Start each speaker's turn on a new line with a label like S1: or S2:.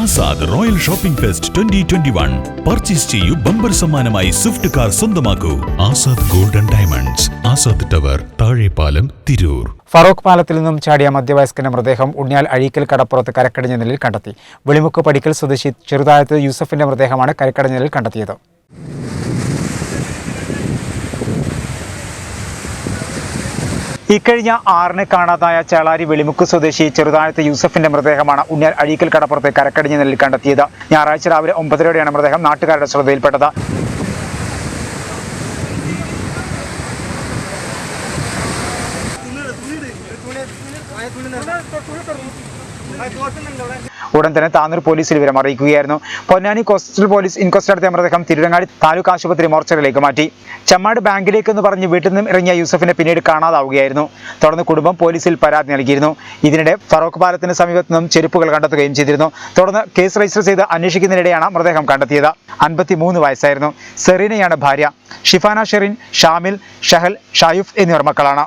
S1: Azad royal shopping fest twenty twenty one. Purchase ചെയ്യൂ bumper സമ്മാനമായി Swift car സ്വന്തമാക്കൂ. Azad golden diamonds Azad tower Thazhepalam Tirur.
S2: Farook പാലത്തിൽ നിന്നും ചാടിയ മധ്യവയസ്കന്റെ മൃതദേഹം ഉണ്ണിയാൽ അഴീക്കൽ കടപ്പുറത്ത് കരക്കടിഞ്ഞ നിലയിൽ കണ്ടെത്തി. വെളിമുക്ക് പടിക്കൽ സ്വദേശി ചെറുതായത്ത് യൂസഫിന്റെ മൃതദേഹമാണ് കരക്കടിഞ്ഞ നിലയിൽ കണ്ടെത്തിയത്. ഇക്കഴിഞ്ഞ ആറിന് കാണാതായ ചേളാരി വെളിമുക്ക് സ്വദേശി ചെറുതായത്ത് യൂസഫിന്റെ മൃതദേഹമാണ് ഉണ്ണിയാൽ അഴീക്കൽ കടപ്പുറത്തെ കരക്കടിഞ്ഞ നിലയിൽ കണ്ടെത്തിയത്. ഞായറാഴ്ച രാവിലെ ഒമ്പതരയോടെയാണ് മൃതദേഹം നാട്ടുകാരുടെ ശ്രദ്ധയിൽപ്പെട്ടത്. ഉടൻ തന്നെ താനൂർ പോലീസിൽ വിവരം അറിയിക്കുകയായിരുന്നു. പൊന്നാനി കോസ്റ്റൽ പോലീസ് ഇൻക്വസ്റ്റ് നടത്തിയ മൃതദേഹം തിരുരങ്ങാടി താലൂക്ക് ആശുപത്രി മോർച്ചറിയിലേക്ക് മാറ്റി. ചമ്മാട് ബാങ്കിലേക്ക് എന്ന് പറഞ്ഞ് വീട്ടിൽ നിന്നും ഇറങ്ങിയ യൂസഫിനെ പിന്നീട് കാണാതാവുകയായിരുന്നു. തുടർന്ന് കുടുംബം പോലീസിൽ പരാതി നൽകിയിരുന്നു. ഇതിനിടെ ഫറോക്ക് പാലത്തിന് സമീപത്ത് നിന്നും ചെരുപ്പുകൾ കണ്ടെത്തുകയും ചെയ്തിരുന്നു. തുടർന്ന് കേസ് രജിസ്റ്റർ ചെയ്ത് അന്വേഷിക്കുന്നതിനിടെയാണ് മൃതദേഹം കണ്ടെത്തിയത്. അൻപത്തിമൂന്ന് വയസ്സായിരുന്നു. സെറീനയാണ് ഭാര്യ. ഷിഫാന ഷെറിൻ ഷാമിൽ ഷഹൽ ഷായുഫ് എന്നിവർ മക്കളാണ്.